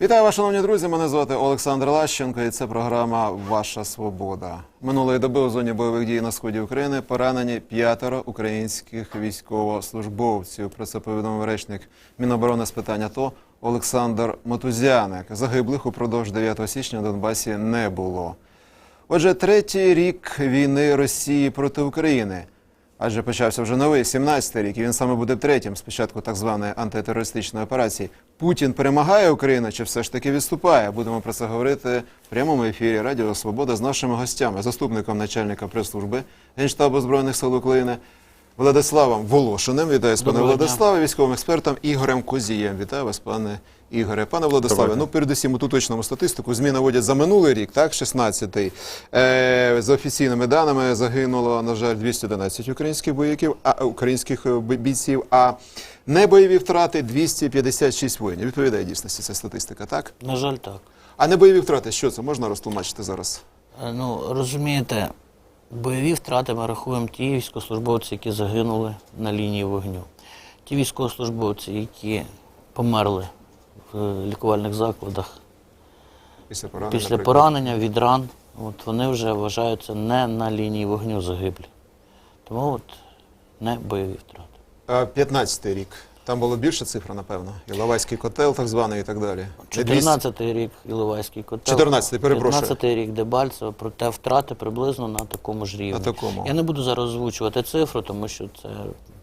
Вітаю вас, шановні друзі. Мене звати Олександр Лащенко, і це програма Ваша Свобода. Минулої доби у зоні бойових дій на сході України поранені п'ятеро українських військовослужбовців. Про це повідомив речник Міноборони з питань АТО Олександр Мотузяник. Загиблих упродовж 9 січня в Донбасі не було. Отже, третій рік війни Росії проти України. Адже почався вже новий 17-й рік, і він саме буде третім з початку так званої антитерористичної операції. Путін перемагає Україну чи все ж таки відступає? Будемо про це говорити в прямому ефірі Радіо Свобода з нашими гостями, заступником начальника прес-служби Генштабу Збройних сил України Владиславом Волошиним. Вітаю з пане Владиславе, військовим експертом Ігорем Козієм. Вітаю вас, пане Ігоре. Пане Владиславе, ну передусім у точному статистику ЗМІ наводять за минулий рік, так, 16-й. Е, за офіційними даними загинуло, на жаль, 211 українських бойовиків, а українських е, бійців, а небойові втрати 256 воїнів. Відповідає дійсності ця статистика, так? На жаль, так. А небойові втрати, що це можна розтлумачити зараз? Е, Ну, розумієте, бойові втрати ми рахуємо ті військовослужбовці, які загинули на лінії вогню. Ті військовослужбовці, які померли в лікувальних закладах Після поранення? після поранення від ран, от вони вже вважаються не на лінії вогню загиблі. Тому от не бойові втрати. 15-й рік. Там було більше цифра, напевно. Іловайський котел, так званий, і так далі. Не 200? 14-й рік Іловайський котел. 14-й, перепрошую. 15-й рік Дебальцево, проте втрати приблизно на такому ж рівні. На такому. Я не буду зараз озвучувати цифру, тому що це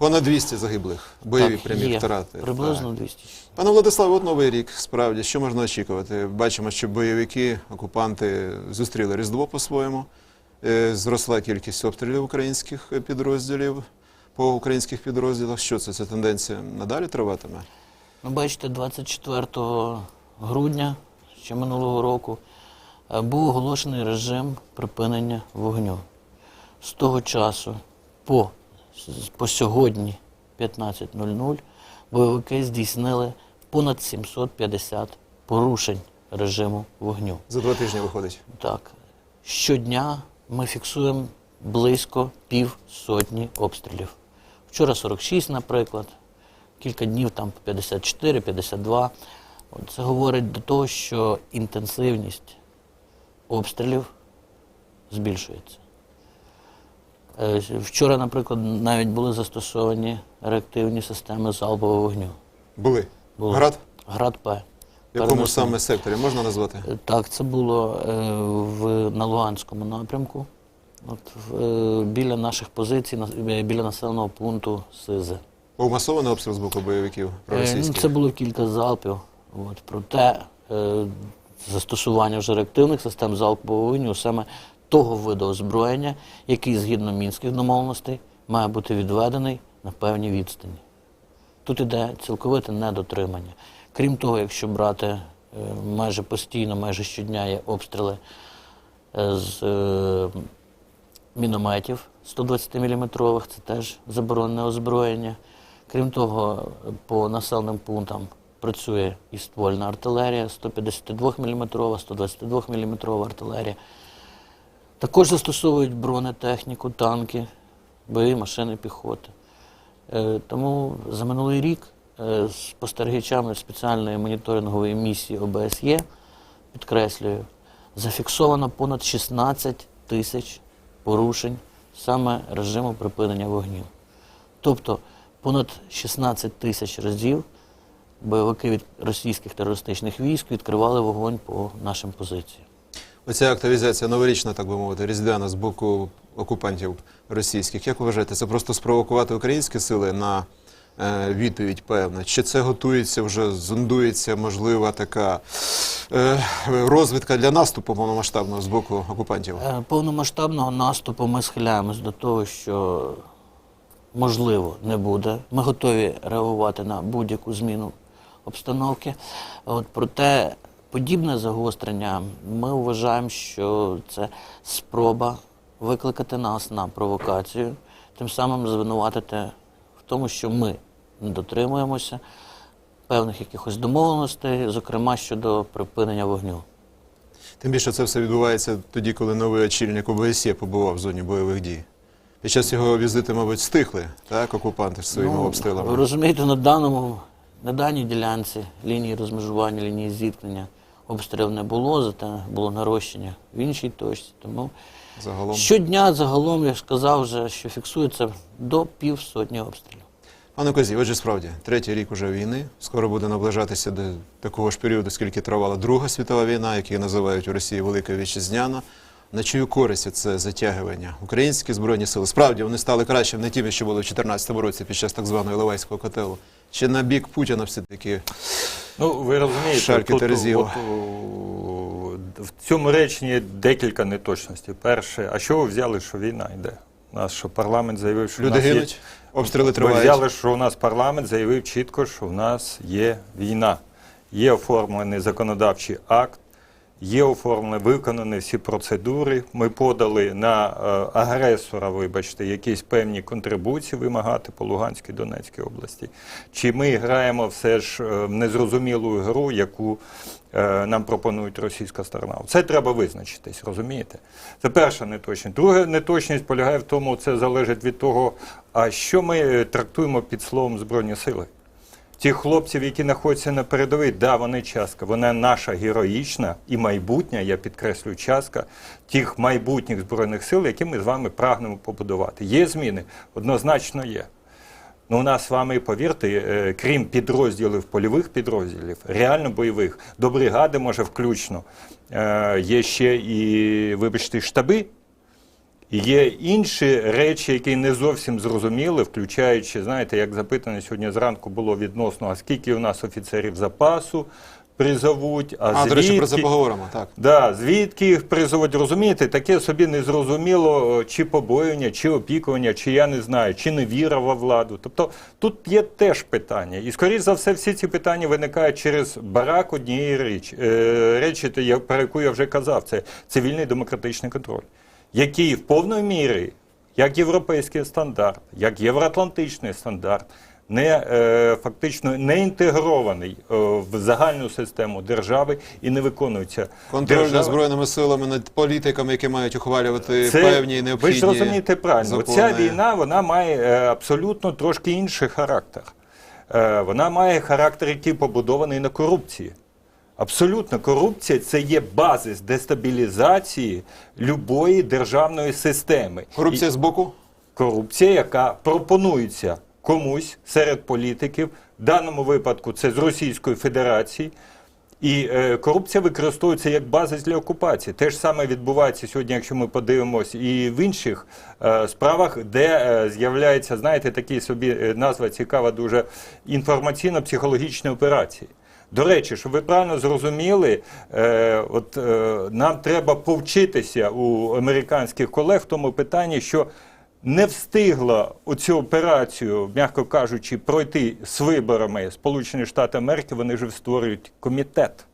Понад 200 загиблих. Бойові так, прямі є. втрати. Приблизно Так. 200. Пане Владиславе, от новий рік. Справді, що можна очікувати? Бачимо, що бойовики, окупанти зустріли Різдво по-своєму. Е, Зросла кількість обстрілів українських підрозділів по українських підрозділах. Що це? Ця тенденція надалі триватиме? Ну, бачите, 24 грудня ще минулого року е, був оголошений режим припинення вогню. З того часу по, по сьогодні 15.00 бойовики здійснили понад 750 порушень режиму вогню. За два тижні виходить. Так, щодня ми фіксуємо близько пів сотні обстрілів. Вчора 46, наприклад, кілька днів там 54, 52. Це говорить до того, що інтенсивність обстрілів збільшується. Е, Вчора, наприклад, навіть були застосовані реактивні системи залпового вогню. Були. Були. Град? Град П. В якому саме секторі можна назвати? Е, Так, це було е, в, на Луганському напрямку, от, е, біля наших позицій, на- е, біля населеного пункту Сизи. Був масований обстріл з боку бойовиків Е, ну, проросійських? це було кілька залпів. От, проте е, застосування вже реактивних систем залпового вогню саме того виду озброєння, який згідно мінських домовленостей має бути відведений на певній відстані. Тут іде цілковите недотримання. Крім того, якщо брати е, майже постійно, майже щодня є обстріли е, з е, мінометів 120 мм, це теж заборонене озброєння. Крім того, по населеним пунктам працює і ствольна артилерія 152 мм, 122 мм артилерія. Також застосовують бронетехніку, танки, бойові машини піхоти. Е, Тому за минулий рік е, спостерігачами спеціальної моніторингової місії ОБСЄ, підкреслюю, зафіксовано понад 16 тисяч порушень саме режиму припинення вогню. Тобто понад 16 тисяч разів бойовики від російських терористичних військ відкривали вогонь по нашим позиціям. Оця активізація новорічна, так би мовити, різдвяна з боку окупантів російських. Як вважаєте, це просто спровокувати українські сили на е, відповідь певна? Чи це готується вже, зондується можлива така е, розвідка для наступу повномасштабного з боку окупантів? Е, Повномасштабного наступу ми схиляємось до того, що можливо не буде. Ми готові реагувати на будь-яку зміну обстановки. От, проте подібне загострення ми вважаємо, що це спроба викликати нас на провокацію, тим самим звинуватити в тому, що ми не дотримуємося певних якихось домовленостей, зокрема щодо припинення вогню. Тим більше це все відбувається тоді, коли новий очільник ОБСЄ побував в зоні бойових дій. Під час його візиту, мабуть, стихли, так, окупанти своїми Ну, Ви розумієте, на даному На даній ділянці лінії розмежування, лінії зіткнення обстрілів не було, зате було нарощення в іншій точці. Тому Загалом. щодня загалом, я ж сказав вже, що фіксується до півсотні обстрілів. Пане Козі, отже, справді, третій рік уже війни. Скоро буде наближатися до такого ж періоду, скільки тривала Друга світова війна, яку називають у Росії Велика Вітчизняна. На чию користь це затягування? Українські збройні сили справді вони стали кращими не тими, що були в 2014 році під час так званого Іловайського котелу. Чи на бік Путіна все-таки Ну, ви розумієте, Шальки тут, Терезіва. от, в цьому реченні декілька неточностей. Перше, а що ви взяли, що війна йде? У нас що парламент заявив, що люди нас є... гинуть, обстріли Ви тривають? взяли, що у нас парламент заявив чітко, що в нас є війна. Є оформлений законодавчий акт, є оформлені, виконані всі процедури. Ми подали на е, агресора, вибачте, якісь певні контрибуції вимагати по Луганській Донецькій області. Чи ми граємо все ж е, в незрозумілу гру, яку е, нам пропонують російська сторона? Це треба визначитись, розумієте? Це перша неточність. Друга неточність полягає в тому, це залежить від того, а що ми трактуємо під словом Збройні сили. Тих хлопців, які знаходяться на передовій, да, вони частка. Вона наша героїчна і майбутня, я підкреслюю, частка тих майбутніх збройних сил, які ми з вами прагнемо побудувати. Є зміни? Однозначно є. Ну, у нас з вами, повірте, е, крім підрозділів, польових підрозділів, реально бойових, до бригади, може, включно, е, є ще і, вибачте, штаби. Є інші речі, які не зовсім зрозуміли, включаючи, знаєте, як запитання сьогодні зранку було відносно, а скільки у нас офіцерів запасу призовуть, а, А, звідки... до речі, про це поговоримо. Так. Да, звідки їх призовуть, розумієте, таке собі незрозуміло, чи побоювання, чи опікування, чи я не знаю, чи невіра во владу. Тобто тут є теж питання. І, скоріш за все, всі ці питання виникають через барак однієї речі, е, речі, я- про яку я вже казав, це цивільний демократичний контроль, який в повної мірі, як європейський стандарт, як євроатлантичний стандарт, не е, фактично не інтегрований е, в загальну систему держави і не виконується. Контроль Держава- над збройними силами, над політиками, які мають ухвалювати це, певні необхідні Ви ж розумієте правильно, закони. ця війна вона має е, абсолютно трошки інший характер. Е, Вона має характер, який побудований на корупції. Абсолютно, корупція це є базис дестабілізації любої державної системи. Корупція з боку? корупція, яка пропонується комусь серед політиків, в даному випадку це з Російської Федерації. І е, корупція використовується як базис для окупації. Те ж саме відбувається сьогодні, якщо ми подивимось, і в інших е, справах, де е, з'являється, знаєте, такий собі е, назва цікава, дуже інформаційно-психологічні операції. До речі, щоб ви правильно зрозуміли, е, от е, нам треба повчитися у американських колег в тому питанні, що не встигла оцю операцію, м'яко кажучи, пройти з виборами Сполучені Штати Америки, вони вже створюють комітет.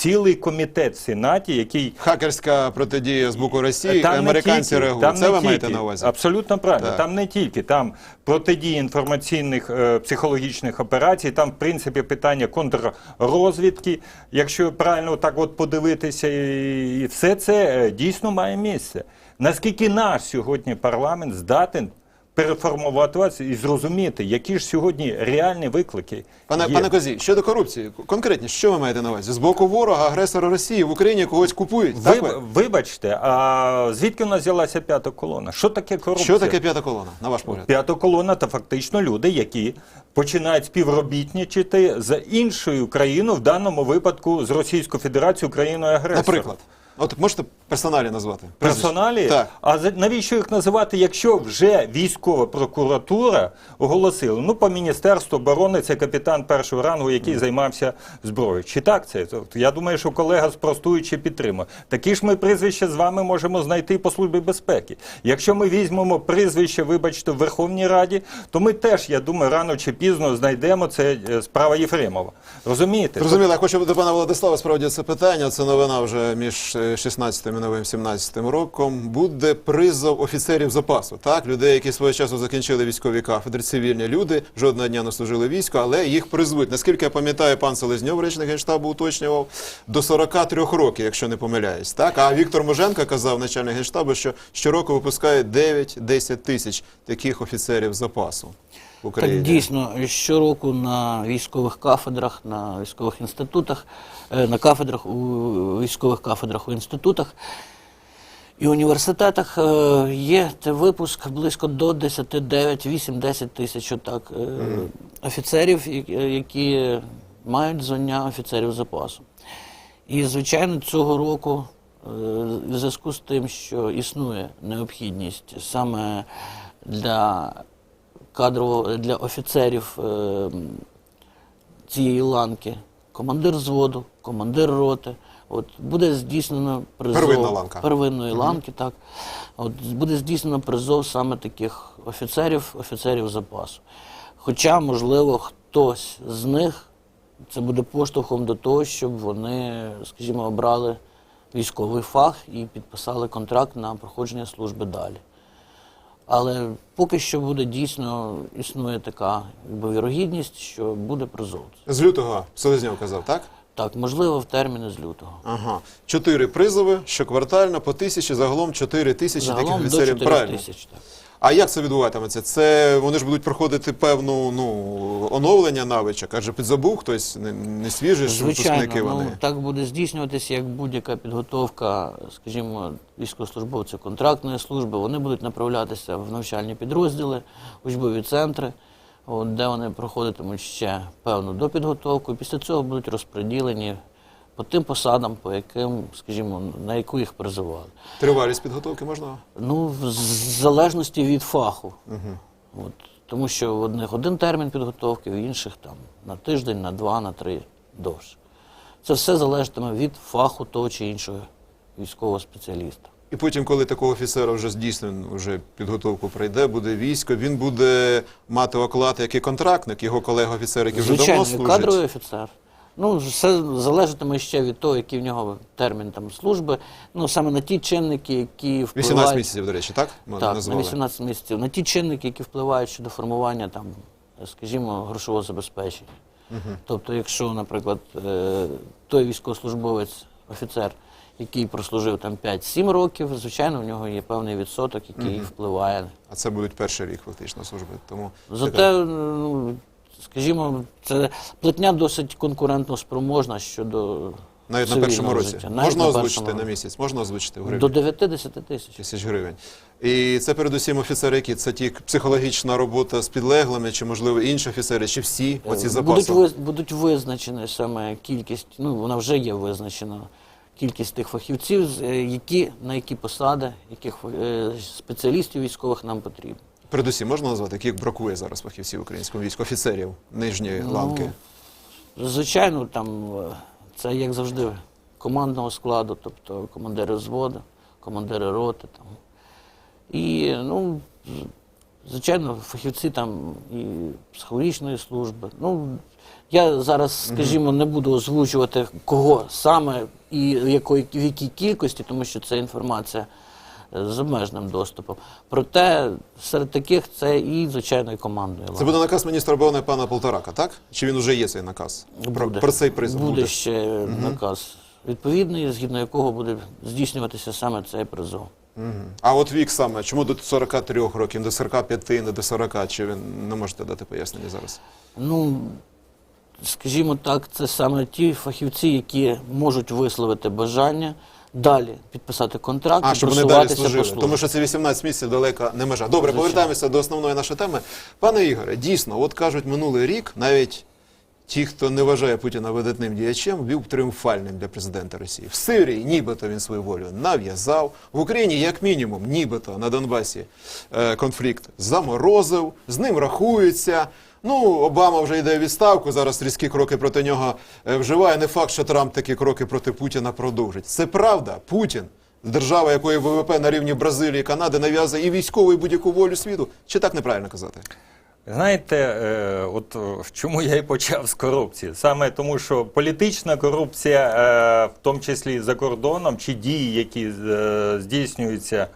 Цілий комітет в Сенаті, який Хакерська протидія з боку Росії, там не американці тільки, реагують. там Це не ви маєте тільки. на увазі? Абсолютно правильно. Так. Там не тільки там протидії інформаційних е, психологічних операцій, там, в принципі, питання контррозвідки. Якщо правильно так от подивитися, і, і все це е, дійсно має місце. Наскільки наш сьогодні парламент здатен переформуватися і зрозуміти, які ж сьогодні реальні виклики Пане, є. пане Козі, щодо корупції, конкретніше, що ви маєте на увазі? З боку ворога, агресора Росії в Україні когось купують. Так Ви, ви? вибачте, а звідки у нас взялася п'ята колона? Що таке корупція? Що таке п'ята колона, на ваш погляд? П'ята колона це фактично люди, які починають співробітничати з іншою країною, в даному випадку з Російською Федерацією, країною агресором. Наприклад, от можете персоналі назвати? Персоналі? Так. А навіщо їх називати, якщо вже військова прокуратура оголосила? Ну, по Міністерству оборони це капітан першого рангу, який займався зброєю. Чи так це? Я думаю, що колега спростує чи підтримує. Такі ж ми прізвища з вами можемо знайти по службі безпеки. Якщо ми візьмемо прізвище, вибачте, в Верховній Раді, то ми теж, я думаю, рано чи пізно знайдемо це е, справа Єфремова. Розумієте? Зрозуміло, я хочу до пана Владислава справді це питання. Це новина вже між е, 16 і новим 17 роком. Буде призов офіцерів запасу. Так, людей, які свого часу закінчили військові кафедри, цивільні люди, жодного дня не служили військо, але їх призвуть. Наскільки я пам'ятаю, пан Селезньов, речник генштабу, уточнював до 43 років, якщо не помиляюсь. Так, а Віктор Моженко казав, начальник генштабу, що щороку випускає 9-10 тисяч таких офіцерів запасу. В Україні? Так, дійсно, щороку на військових кафедрах, на військових інститутах, е, на кафедрах у військових кафедрах у інститутах і університетах е, є випуск близько до 10, 9, 8, 10 тисяч отак, е, офіцерів, які- мають звання офіцерів запасу. І, звичайно, цього року, в зв'язку з тим, що існує необхідність саме для кадрово для офіцерів е, цієї ланки, командир взводу, командир роти. От буде здійснено призов Первинна ланка. первинної ланки, так. От буде здійснено призов саме таких офіцерів, офіцерів запасу. Хоча, можливо, хтось з них це буде поштовхом до того, щоб вони, скажімо, обрали військовий фах і підписали контракт на проходження служби далі. Але поки що буде дійсно існує така вірогідність, що буде призов. З лютого Селезньов казав, так? Так, можливо, в терміни з лютого. Ага. Чотири призови щоквартально по тисячі, загалом чотири тисячі Загалом таких офіцерів. Правильно. тисяч. Так. А як це відбуватиметься? Це вони ж будуть проходити певну ну оновлення навичок, адже підзабув хтось не, не свіжий ж Звичайно, випускники ну, вони. так буде здійснюватися, як будь-яка підготовка, скажімо, військовослужбовців контрактної служби. Вони будуть направлятися в навчальні підрозділи, учбові центри, от, де вони проходитимуть ще певну допідготовку. Після цього будуть розподілені по тим посадам, по яким, скажімо, на яку їх призивали. Тривалість підготовки можна? Ну, в залежності від фаху. От, тому що в одних один термін підготовки, в інших там на тиждень, на два, на три довше. Це все залежатиме від фаху того чи іншого військового спеціаліста. І потім, коли такого офіцера вже здійснено, вже підготовку пройде, буде військо, він буде мати оклад як і контрактник, його колега-офіцер, який вже Звичайно, давно служить. кадровий офіцер. Ну, все залежатиме ще від того, який в нього термін там служби. Ну, саме на ті чинники, які впливають. 18 місяців, до речі, так? Ми Так, назвали. на 18 місяців. На ті чинники, які впливають щодо формування, там, скажімо, грошового забезпечення. Тобто, якщо, наприклад, е, той військовослужбовець, офіцер, який прослужив там 5-7 років, звичайно, в нього є певний відсоток, який впливає. А це будуть перший рік фактично служби. Тому Зате, ну, скажімо, це платня досить конкурентно спроможна щодо навіть на першому році. життя. Навіть Можна на озвучити першому на місяць, можна озвучити в гривні? До 9-10 тисяч. тисяч гривень. І це передусім офіцери, які це ті психологічна робота з підлеглими, чи можливо інші офіцери, чи всі оці Будуть, запаси. виз- будуть визначені саме кількість, ну вона вже є визначена. Кількість тих фахівців, е, які на які посади, яких е, спеціалістів військових нам потрібно. Передусім можна назвати, яких бракує зараз фахівців українського війську, офіцерів нижньої ланки. Ну, звичайно, там е, це як завжди командного складу, тобто командири взводу, командири роти. Там. І, ну, звичайно, фахівці там і психологічної служби. Ну, я зараз, скажімо, не буду озвучувати, кого саме і в якій кількості, тому що це інформація з обмеженим доступом. Проте серед таких це і, звичайно, і командної Це буде наказ міністра оборони пана Полторака, так? Чи він вже є цей наказ? Про, Буде. про цей призов буде буде. ще наказ відповідний, згідно якого буде здійснюватися саме цей призов. Мгм. А от вік саме, чому до 43 років, до 45, не до 40, чи ви не можете дати пояснення зараз? Ну, скажімо так, це саме ті фахівці, які можуть висловити бажання далі підписати контракт А, і щоб вони далі просуватися по служили. службі. Тому що це 18 місяців далека не межа. Добре, Звичайно. повертаємося до основної нашої теми. Пане Ігоре, дійсно, от кажуть, минулий рік навіть ті, хто не вважає Путіна видатним діячем, був тріумфальним для президента Росії. В Сирії нібито він свою волю нав'язав. В Україні, як мінімум, нібито на Донбасі е, конфлікт заморозив, з ним рахуються. Ну, Обама вже йде відставку, зараз різкі кроки проти нього е, вживає. Не факт, що Трамп такі кроки проти Путіна продовжить. Це правда. Путін, держава, якої ВВП на рівні Бразилії, Канади, нав'язує і військову, і будь-яку волю світу. Чи так неправильно казати? Знаєте, е, от е, чому я і почав з корупції? Саме тому, що політична корупція, в тому числі за кордоном, чи дії, які здійснюються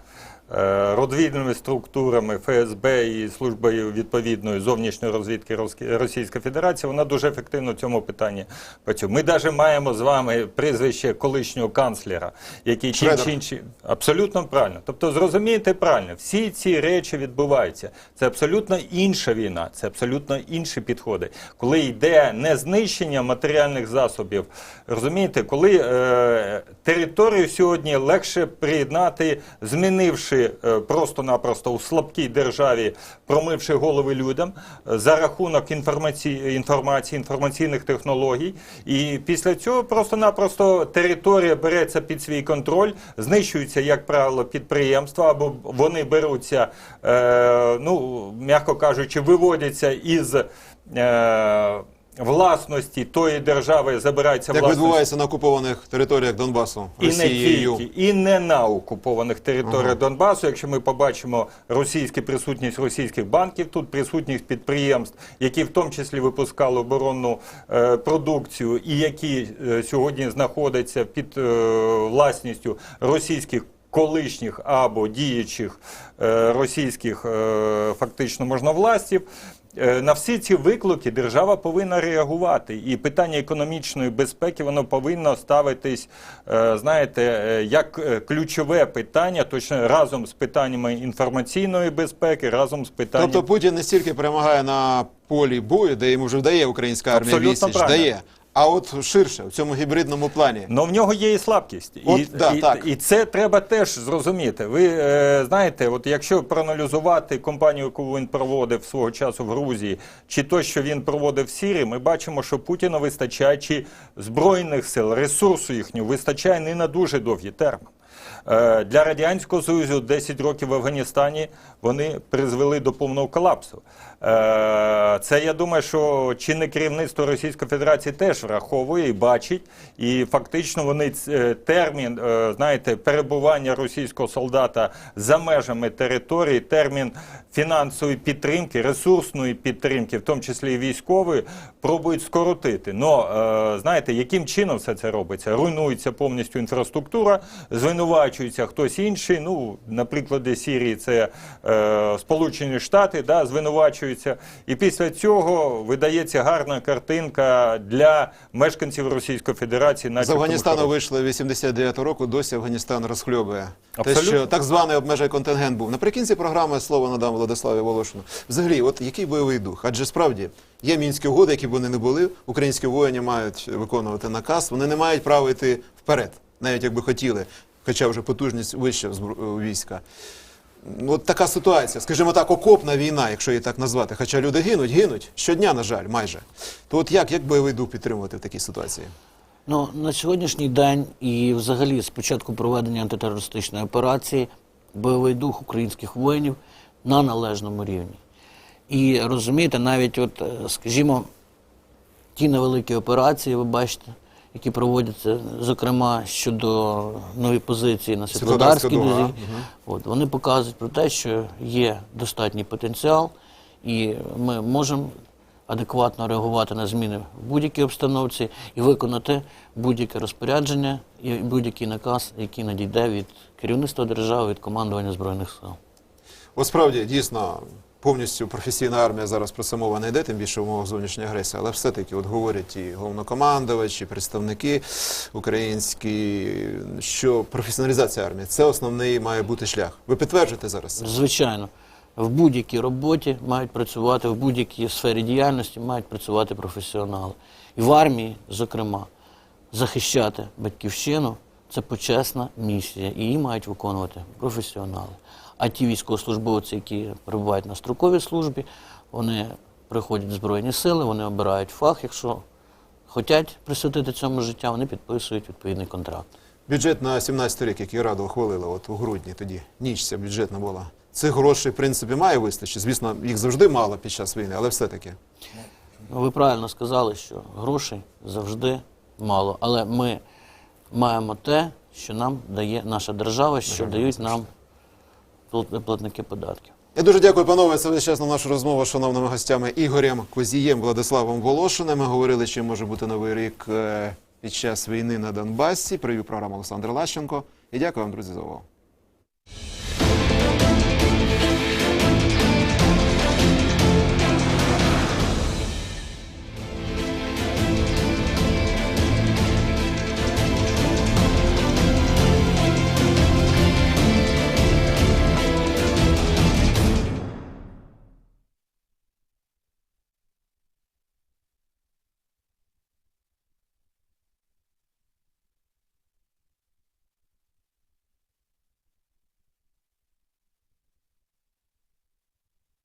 е, розвідними структурами ФСБ і службою відповідної зовнішньої розвідки Російської Федерації, вона дуже ефективно в цьому питанні працює. Ми навіть маємо з вами прізвище колишнього канцлера, який ті чи інші абсолютно правильно. Тобто, зрозумієте правильно, всі ці речі відбуваються. Це абсолютно інша війна, це абсолютно інші підходи. Коли йде не знищення матеріальних засобів, розумієте, коли е, територію сьогодні легше приєднати, змінивши е, просто-напросто у слабкій державі, промивши голови людям е, за рахунок інформації, інформації, інформаційних технологій. І після цього просто-напросто територія береться під свій контроль, знищуються, як правило, підприємства, або вони беруться, е, ну, м'яко кажучи, виводяться із. Власності тої держави забирається Як власність відбувається на окупованих територіях Донбасу і не Росією? тільки, і не на окупованих територіях Донбасу. Якщо ми побачимо російську присутність російських банків, тут присутність підприємств, які в тому числі випускали оборонну е, продукцію, і які е, сьогодні знаходяться під е, власністю російських. Колишніх або діючих е, російських е, фактично можновластів, На всі ці виклики держава повинна реагувати, і питання економічної безпеки воно повинно ставитись, е, знаєте, е, як е, ключове питання, точно разом з питаннями інформаційної безпеки, разом з питанням Тобто Путін не стільки перемагає на полі бою, де йому вже вдає українська армія Абсолютно місяць, правильно. дає. А от ширше, в цьому гібридному плані. Но в нього є і слабкість, От, і, да, і, так. і це треба теж зрозуміти. Ви е, знаєте, от якщо проаналізувати компанію, яку він проводив свого часу в Грузії, чи то, що він проводив в Сірії, ми бачимо, що Путіна вистачає чи збройних сил, ресурсу їхнього вистачає не на дуже довгі термін. Е, Для Радянського Союзу 10 років в Афганістані вони призвели до повного колапсу. Е, Це я думаю, що чинне керівництво Російської Федерації теж враховує і бачить, і фактично вони е, термін, знаєте, перебування російського солдата за межами території, термін фінансової підтримки, ресурсної підтримки, в тому числі і військової, пробують скоротити. Но е, знаєте, яким чином все це робиться? Руйнується повністю інфраструктура, звинувачується хтось інший. Ну, на прикладі Сірії, це е, Сполучені Штати, да, звинувачуються. І після цього видається гарна картинка для мешканців Російської Федерації. З Афганістану вийшли 89-го року, досі Афганістан розхльобує. Те, що так званий обмежений контингент був. Наприкінці програми слово надам Владиславі Волошину. Взагалі, от який бойовий дух? Адже справді є мінські угоди, які вони не були. Українські воїни мають виконувати наказ. Вони не мають права йти вперед, навіть якби хотіли, хоча вже потужність вища війська. Ну, От така ситуація, скажімо так, окопна війна, якщо її так назвати. Хоча люди гинуть, гинуть щодня, на жаль, майже. То от як, як бойовий дух підтримувати в такій ситуації? Ну, на сьогоднішній день і взагалі з початку проведення антитерористичної операції бойовий дух українських воїнів на належному рівні. І розумієте, навіть, от, е, скажімо, ті невеликі операції, ви бачите, які проводяться, зокрема щодо нової позиції на Світлодарській дузі, от, вони показують про те, що є достатній потенціал, і ми можемо адекватно реагувати на зміни в будь-якій обстановці і виконати будь-яке розпорядження і будь-який наказ, який надійде від керівництва держави, від командування Збройних сил. От справді, дійсно, повністю професійна армія зараз про це мова не йде, тим більше в умовах зовнішньої агресії, але все-таки от говорять і головнокомандувачі, і представники українські, що професіоналізація армії це основний має бути шлях. Ви підтверджуєте зараз це? Звичайно, в будь-якій роботі мають працювати, в будь-якій сфері діяльності мають працювати професіонали. І в армії, зокрема, захищати батьківщину це почесна місія, і її мають виконувати професіонали. А ті військовослужбовці, які перебувають на строковій службі, вони приходять в Збройні сили, вони обирають фах. Якщо хочуть присвятити цьому життя, вони підписують відповідний контракт. Бюджет на 17 рік, який Раду ухвалила от у грудні тоді, ніч ця бюджетна була. Цих грошей, в принципі, має вистачити. Звісно, їх завжди мало під час війни, але все-таки. Ну, Ви правильно сказали, що грошей завжди мало, але ми маємо те, що нам дає наша держава, що дають нам платники податків. Я дуже дякую, панове. Це величезна наша розмова з шановними гостями Ігорем Козієм, Владиславом Волошиним. Ми говорили, чим може бути новий рік е, під час війни на Донбасі. Привів програму Олександр Лащенко. І дякую вам, друзі, за увагу.